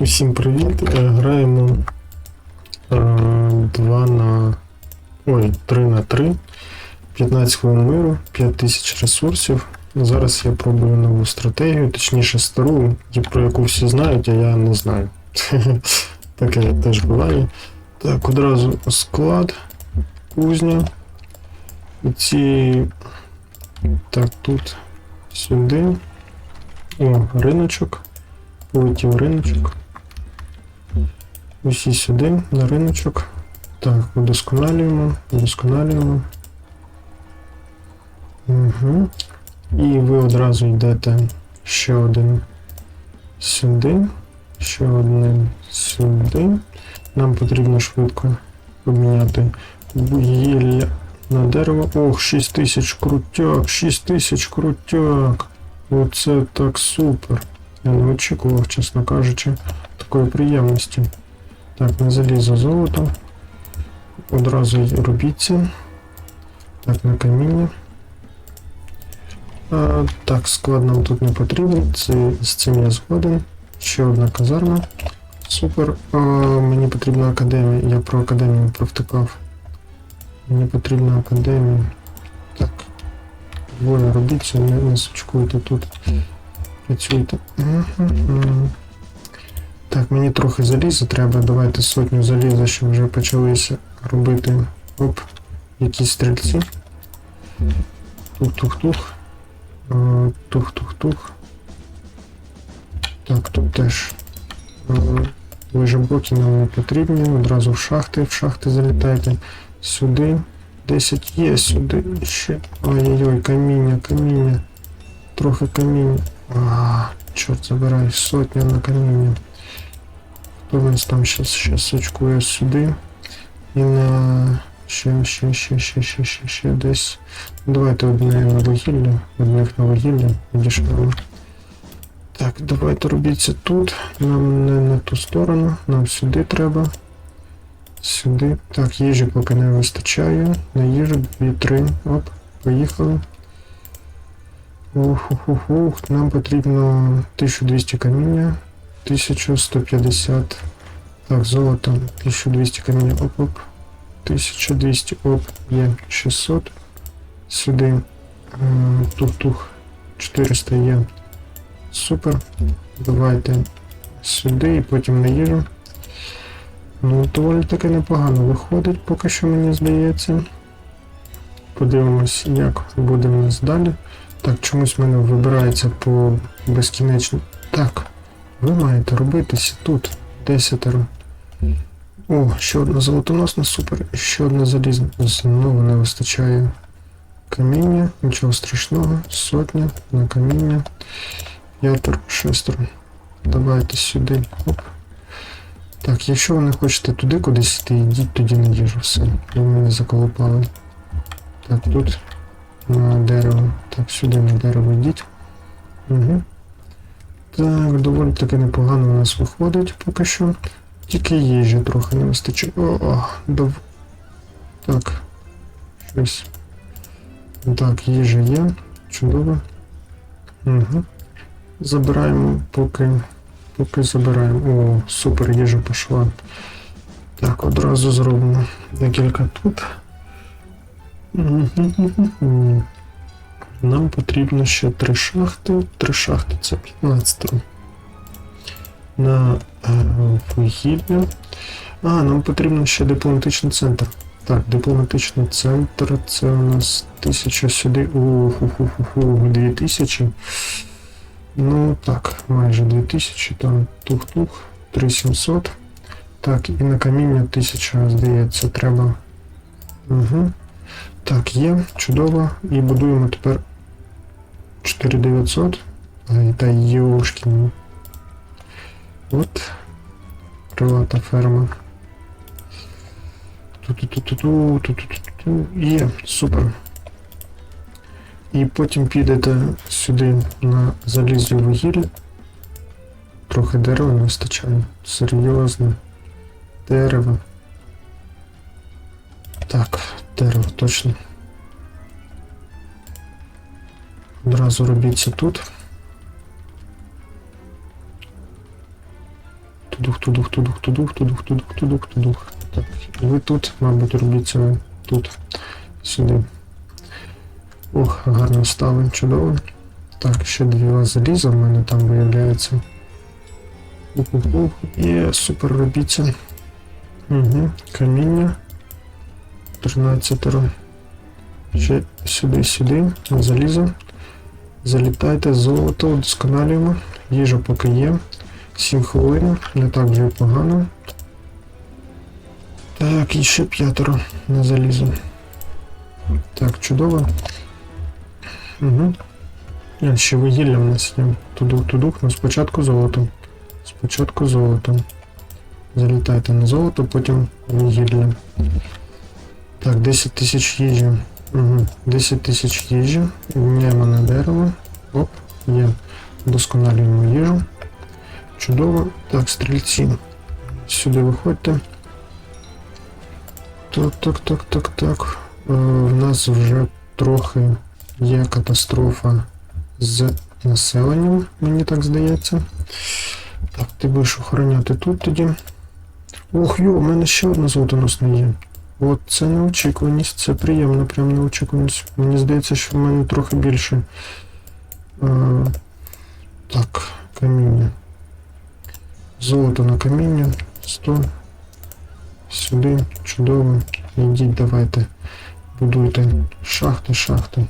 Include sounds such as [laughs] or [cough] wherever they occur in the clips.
Усім привіт! Е, Граємо 2 на. Ой, 3 на 3. 15 хвилин миру, 5000 ресурсів. Зараз я пробую нову стратегію, точніше стару, про яку всі знають, а я не знаю. [laughs] Таке теж буває. Так, одразу склад, кузня. І ці. Так, тут сюди. О, риночок. Полетів риночок. Усі сюди, на риночок. Так, удосконалюємо, удосконалюємо. Угу. І ви одразу йдете ще один сюди, ще один сюди. Нам потрібно швидко поміняти вугілля на дерево. Ох, 6 тисяч крутяк, 6 тисяч крутяк. Оце так супер. Я не очікував, чесно кажучи, такої приємності. Так, на залізо золото. Одразу й робіть. Так, на каміння. А, так, склад нам тут не потрібен. Це, з цим я згоден. Ще одна казарма. Супер. А, мені потрібна академія. Я про академію провтикав. Мені потрібна академія. Так. Двоє робіть це, не, не сучкуйте тут. Працюйте. Так, мені трохи заліза треба. Давайте сотню заліза, щоб вже почалися робити. Оп, якісь стрільці. Тух-тух-тух. Е, Тух-тух-тух. Так, тут теж е, нам не потрібні. Одразу в шахти, в шахти залітайте. Сюди. 10 є, сюди ще. Ой-ой-ой, каміння, каміння. Трохи каміння. А, чорт забирай, сотня на каміння. Хто нас там щас, щас сочкує сюди. І на. Ще, ще, ще, ще, ще, ще, ще десь. Давайте одне на вугілля, одних на вугілля, відійшли. Так, давайте робіть це тут. Нам не на ту сторону, нам сюди треба. Сюди. Так, їжі поки не вистачає. На їжу 2-3. Оп, поїхали. Ух, ух, ух, ух. Нам потрібно 1200 каміння. 1150. Так, золото. 1200 каміння. Оп, оп. 1200, оп, є 600. Сюди. Тух-тух. 400 є. Супер. Давайте сюди і потім на їжу. Ну, доволі таки непогано виходить, поки що мені здається. Подивимось, як буде в нас далі. Так, чомусь в мене вибирається по безкінечно. Так, ви маєте робитися тут. Десятеро. О, ще одна золотоносна, супер. Ще одна залізна. Знову не вистачає каміння. Нічого страшного. Сотня на каміння. П'ятеро, шестеро. Давайте сюди. Оп. Так, якщо ви не хочете туди кудись йти, йдіть тоді на їжу. Все. Ви мене заколупали. Так, тут на дерево. Так, сюди на дерево йдіть. Угу. Так, доволі таки непогано у нас виходить поки що. Тільки їжі трохи не вистачає. О, дов... Так. Щось. Так, їжа є. Чудово. Угу. Забираємо поки. Поки забираємо. О, супер, їжа пішла. Так, одразу зробимо декілька тут. Нам потрібно ще три шахти. Три шахти це 15. На е, вугілля. А, нам потрібно ще дипломатичний центр. Так, дипломатичний центр це у нас 1000 сюди. Уху-ху-ху-ху, 2000. Ну так, майже 2000, там тух-тух, 3700. Так, і на каміння 1000, здається, треба. Угу. Так, є, чудово. І будуємо тепер 4900. Ай, Та йошкін. От. Крилата ферма. Ту-ту-ту-ту-ту, ту-ту-ту-ту. Є, супер. І потім підете сюди на залізі вугілля. Трохи дерева не вистачає. Серйозно. Дерево. Точно. Одразу робіть це тут. тудух, тудух, тудух, тудух, тудух, тудух, тудух, тудух. Так, ви тут, мабуть, робіть це тут, сюди. Ох, гарно стали, чудово. Так, ще дві заліза в мене там виявляється. Є, супер робіться. Угу, каміння. 13. Ще сюди, сюди, на залізо. Залітайте, золото, вдосконалюємо. Їжа поки є. 7 хвилин, не так вже погано. Так, і ще п'ятеро на залізо. Так, чудово. Угу. А, ще вугілля в нас є. Тудух, тудух, ну спочатку золото. Спочатку золото. Залітайте на золото, потім вугілля. Так, 10 тисяч їжі. Угу. 10 тисяч їжі. Міняємо на дерево. Оп, є. Досконалюємо їжу. Чудово. Так, стрільці. Сюди виходьте. Так, так, так, так, так. Е, в нас вже трохи є катастрофа з населенням, мені так здається. Так, ти будеш охороняти тут тоді. Ох, йо, у мене ще одна золотоносна є. От це неочікуваність, це приємна прям неочікуваність. Мені здається, що в мене трохи більше. А, так, каміння. Золото на каміння. 100. Сюди. Чудово. Йдіть, давайте. Будуйте. Шахти, шахти.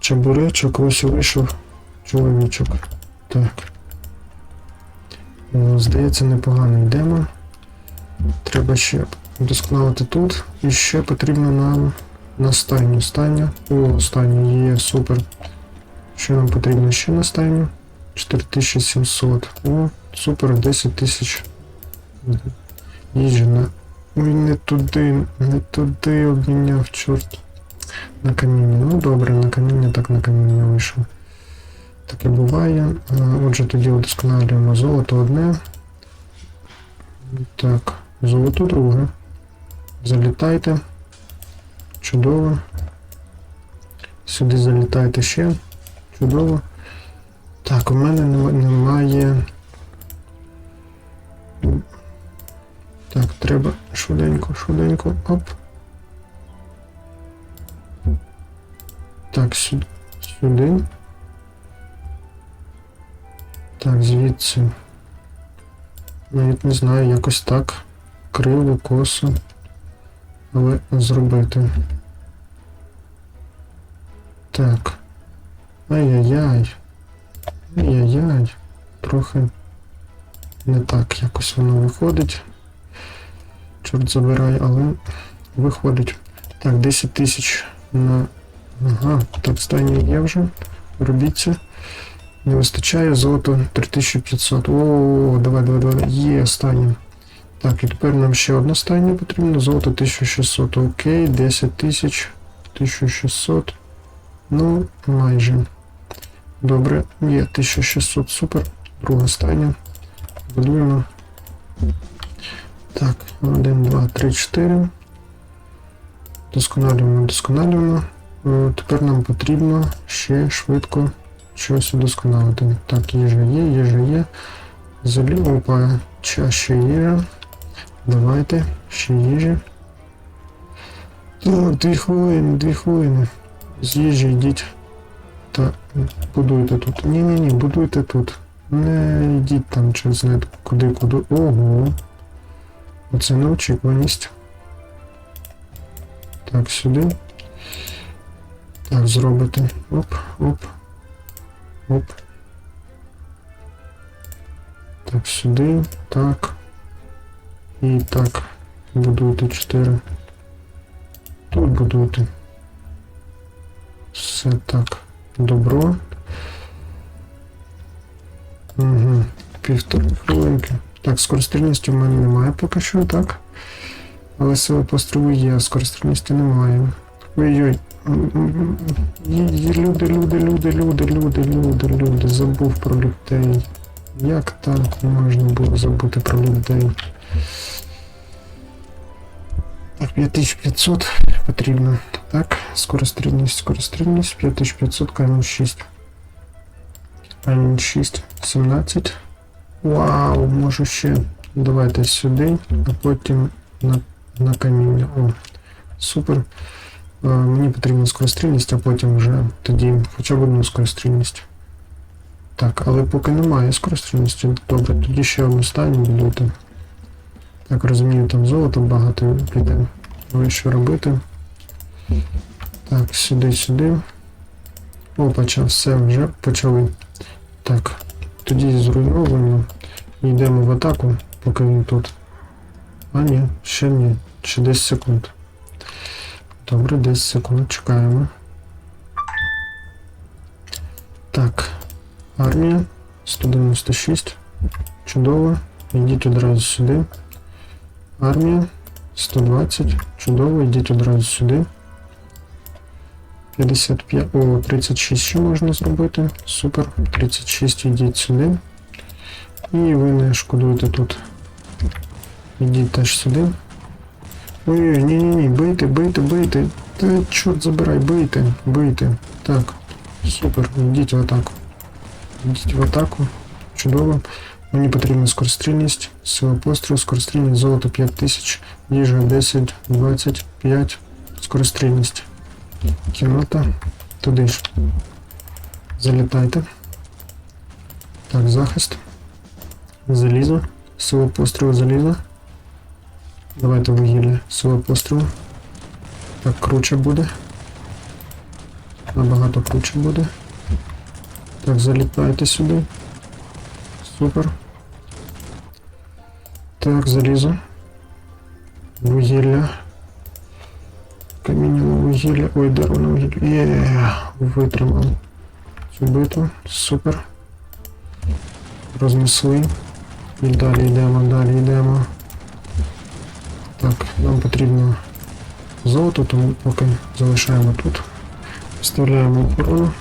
Чебуречок, ось вийшов чоловічок. Так. Здається, непогано йдемо. Треба ще вдосконалити тут. І ще потрібно нам на стайню. Стайня. О, стайня є, супер. Що нам потрібно ще на стайню? 4700. О, супер, 10 тисяч. Їжі на. Ой, не туди, не туди обміняв, чорт. На каміння. Ну добре, на каміння, так на каміння вийшов. Таке буває. Отже, тоді удосконалюємо золото одне. Так, золото друге. Залітайте. Чудово. Сюди залітайте ще. Чудово. Так, у мене немає. Так, треба швиденько, швиденько. Оп. Так, сюди. Сюди. Так, звідси. Навіть не знаю, якось так. Криво, косо. Але зробити. Так. Ай-яй-яй. Ай-яй-яй. Трохи не так якось воно виходить. Чорт забирай, але виходить. Так, 10 тисяч на. Ага, так, стайні є вже. Робіть це. Не вистачає золото 3500. О, давай, давай, давай. Є стайня. Так, і тепер нам ще одна стайня потрібна. Золото 1600. Окей, 10 тисяч. 1600. Ну, майже. Добре, є 1600, супер. Друга стайня. Будуємо. Так, 1, 2, 3, 4. Досконалюємо, досконалюємо. Е, Тепер нам потрібно ще швидко щось удосконалити. Так, їжа є, їжа є. Заліво опа, чаще їжа. Давайте, ще їжі. Так, дві хвилини, дві хвилини. З їжі йдіть. Та будуйте тут. Ні-ні-ні, будуйте тут. Не йдіть там через не куди куди. Ого. Оце неочікуваність. Так, сюди. Так, зробити. Оп, оп. Оп. Так, сюди. Так. І так. Будуйте 4. Тут будуйте. Все так. Добро. Угу. Півтори хвилинки. Так, скорострільності в мене немає поки що, так? Але сила пострілу є, а скорострільності немає. Ой-ой. Люди, люди, люди, люди, люди, люди, люди. Забув про людей. Як так можна було забути про людей? Так, 5500 потрібно. Так, скорострільність, скорострільність, 5500, камінь 6. Камінь 6, 17. Вау, можу ще. Давайте сюди, а потім на, на каміння. О, супер. Е, мені потрібна скорострільність, а потім вже тоді хоча б одну скорострільність. Так, але поки немає скорострільності, добре, тоді ще одну стайню будувати. Так, розумію, там золото багато піде. Ну і що робити? Так, сюди, сюди. Опача, все, вже почали. Так, тоді зруйновуємо. Йдемо в атаку, поки він тут. А ні, ще ні. Ще 10 секунд. Добре, 10 секунд, чекаємо. Так, армія 196. Чудово. Йдіть одразу сюди. Армія 120. Чудово, йдіть одразу сюди. 55. О, 36 ще можна зробити. Супер. 36 йдіть сюди. І ви не шкодуєте тут. Йдіть теж сюди. Ой-ой, ні-ні-ні, бийте, бийте, бийте. Та чорт забирай, бийте, бийте. Так, супер, йдіть в атаку. Йдіть в атаку. Чудово. Мені потрібна скорострільність, сила пострілу, скорострільність, золото 5000, їжа 10, 25, скорострільність. Кімната. Туди ж. Залітайте. Так, захист. Залізо. Сила пострілу, залізо. Давайте вугілля. Сила пострілу. Так, круче буде. Набагато круче буде. Так, залітайте сюди. Супер. Так, залізо. Вугілля. Каміння на вугілля. Ой, дерево на вугілля. Є, витримав цю битву. Супер. Рознесли. І далі йдемо, далі йдемо. Так, нам потрібно золото, тому поки залишаємо тут. Вставляємо охорону.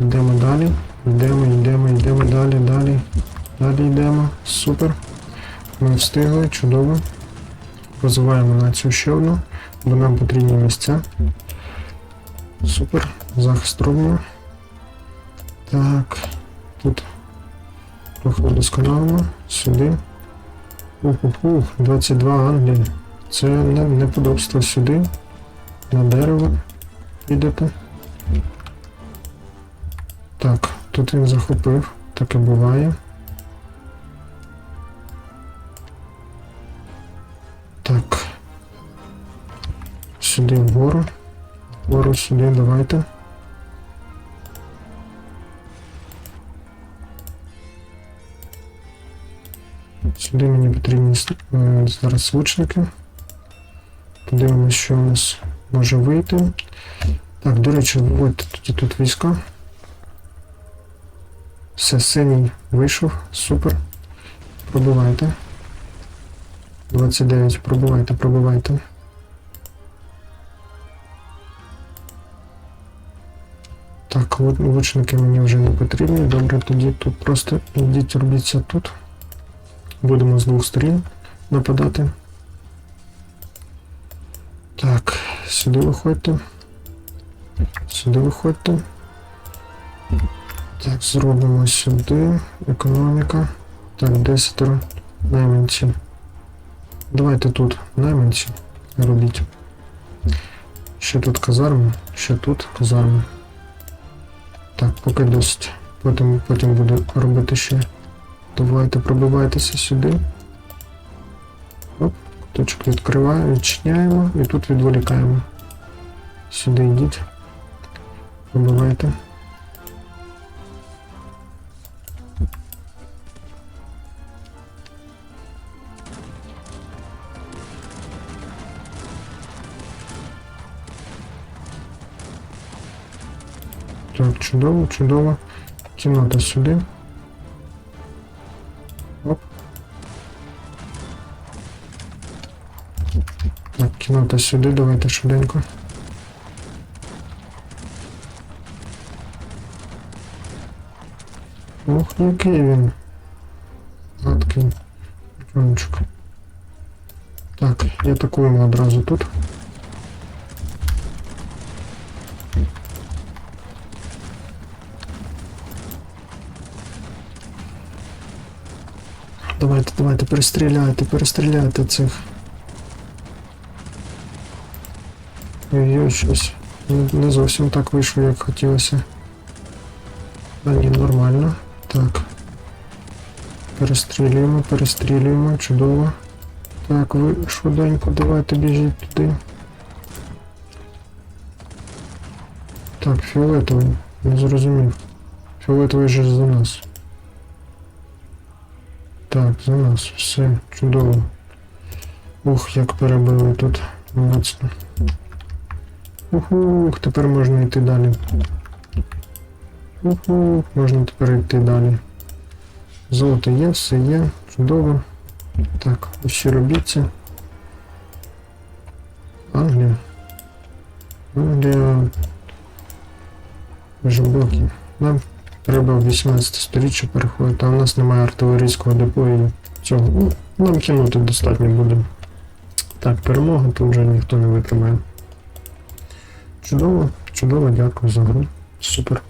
Йдемо далі. Йдемо, йдемо, йдемо далі, далі. Далі йдемо. Супер. Ми встигли, чудово. Розвиваємо на цю ще одну, бо нам потрібні місця. Супер. Захист робимо. Так. Тут трохи вдосконалимо. Сюди. Ух-ух-ух, 22 Англії. Це не, неподобство сюди. На дерево. Підете. Так, тут він захопив. Таке буває. Так. Сюди вгору. Вгору сюди, давайте. Сюди мені потрібні е, зараз лучники. Подивимось, що у нас може вийти. Так, до речі, виводьте тоді тут війська. Все, синій вийшов, супер. Пробивайте. 29, пробивайте, пробивайте. Так, лучники мені вже не потрібні. Добре, тоді тут просто йдіть робіться тут. Будемо з двох сторін нападати. Так, сюди виходьте. Сюди виходьте. Так, зробимо сюди. Економіка. Так, 10 найманці. Давайте тут найманці робіть. Ще тут казарми, ще тут казарми. Так, поки досить. Потім, потім буду робити ще. Давайте пробивайтеся сюди. Оп, точок відкриваємо, відчиняємо і тут відволікаємо. Сюди йдіть. Пробивайте. Чудово, чудово. Кімната сюди. Оп. Так, кімната сюди, давайте швиденько. Ох, який він. Гадкий. Джончик. Так, і атакуємо одразу тут. Давайте, перестріляйте, перестріляйте цих. Ой-ой, щось. Не зовсім так вийшло, як хотілося. А ні, нормально. Так. Перестрілюємо, перестрілюємо, чудово. Так, ви швиденько давайте біжіть туди. Так, фіолетовий. Не зрозумів. Фіолетовий же за нас. Так, за нас. Все, чудово. Ух, як перебили тут. Моцно. Ух, тепер можна йти далі. Ух, можна тепер йти далі. Золото є, все є, чудово. Так, усі робіться. Англія. Англія. Жовбоки. Нам треба в 18 сторіччя переходити, а в нас немає артилерійського депо цього. Ну, нам кинути достатньо буде. Так, перемога, тут вже ніхто не витримає. Чудово, чудово, дякую за гру. Супер.